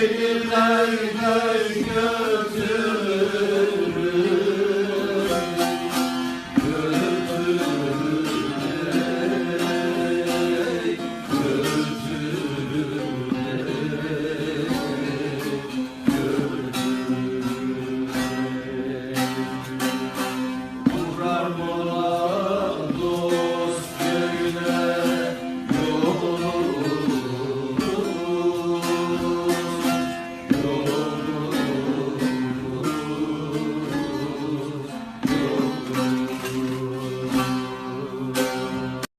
Elimler göz göz